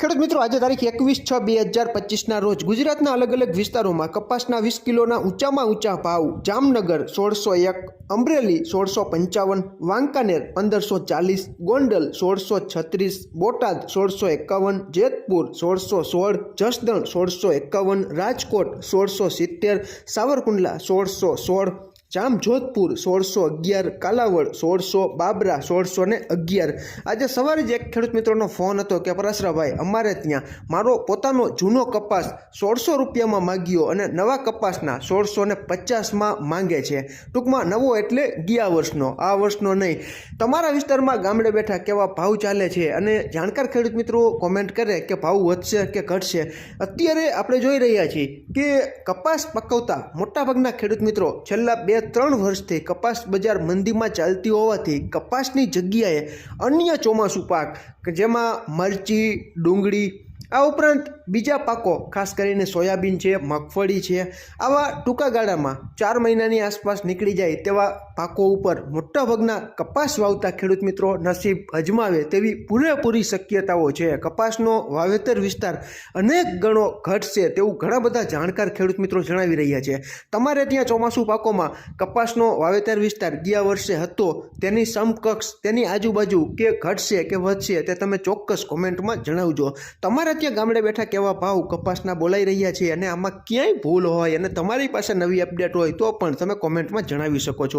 ખેડૂત મિત્રો, આજે તારીખ એકવીસ છ બે હજાર પચીસના રોજ ગુજરાતના અલગ અલગ વિસ્તારોમાં કપાસના વીસ કિલોના ઊંચામાં ઊંચા ભાવ, જામનગર સોળસો એક, અમરેલી સોળસો પંચાવન, વાંકાનેર પંદરસો ચાલીસ, ગોંડલ સોળસો છત્રીસ, બોટાદ સોળસો એકાવન, જેતપુર સોળસો સોળ, જસદણ સોળસો એકાવન, રાજકોટ સોળસો સિત્તેર, સાવરકુંડલા સોળસો સોળ જામજોધપુર સોળસો અગિયાર, કાલાવડ સોળસો, બાબરા સોળસો ને અગિયાર. આજે સવારે જ એક ખેડૂત મિત્રોનો ફોન હતો કે, પરાશરાભાઈ, અમારે ત્યાં મારો પોતાનો જૂનો કપાસ સોળસો રૂપિયામાં માગ્યો અને નવા કપાસના સોળસો ને પચાસમાં માંગે છે. ટૂંકમાં નવો એટલે ગયા વર્ષનો, આ વર્ષનો નહીં. તમારા વિસ્તારમાં ગામડે બેઠા કેવા ભાવ ચાલે છે? અને જાણકાર ખેડૂત મિત્રો કોમેન્ટ કરે કે, ભાવ વધશે કે ઘટશે? અત્યારે આપણે જોઈ રહ્યા છીએ કે કપાસ પકવતા મોટાભાગના ખેડૂત મિત્રો છેલ્લા બે ત્રણ વર્ષથી કપાસ બજાર મંદીમાં ચાલતી હોવાથી કપાસની જગ્યાએ અન્ય ચોમાસું પાક, કે જેમાં મરચી, ડુંગળી આ ઉપરાંત બીજા પાકો, ખાસ કરીને સોયાબીન છે, મગફળી છે, આવા ટૂંકા ગાળામાં ચાર મહિનાની આસપાસ નીકળી જાય તેવા પાકો ઉપર મોટાભાગના કપાસ વાવતા ખેડૂત મિત્રો નસીબ અજમાવે તેવી પૂરેપૂરી શક્યતાઓ છે. કપાસનો વાવેતર વિસ્તાર અનેક ગણો ઘટશે તેવું ઘણા બધા જાણકાર ખેડૂત મિત્રો જણાવી રહ્યા છે. તમારે ત્યાં ચોમાસું પાકોમાં કપાસનો વાવેતર વિસ્તાર ગયા વર્ષે હતો, તેની સમકક્ષ, તેની આજુબાજુ કે ઘટશે કે વધશે તે તમે ચોક્કસ કોમેન્ટમાં જણાવજો. તમારે ત્યાં ગામડે બેઠા કેવા ભાવ કપાસના બોલાઈ રહ્યા છે અને આમાં ક્યાંય ભૂલ હોય અને તમારી પાસે નવી અપડેટ હોય તો પણ તમે કોમેન્ટમાં જણાવી શકો છો.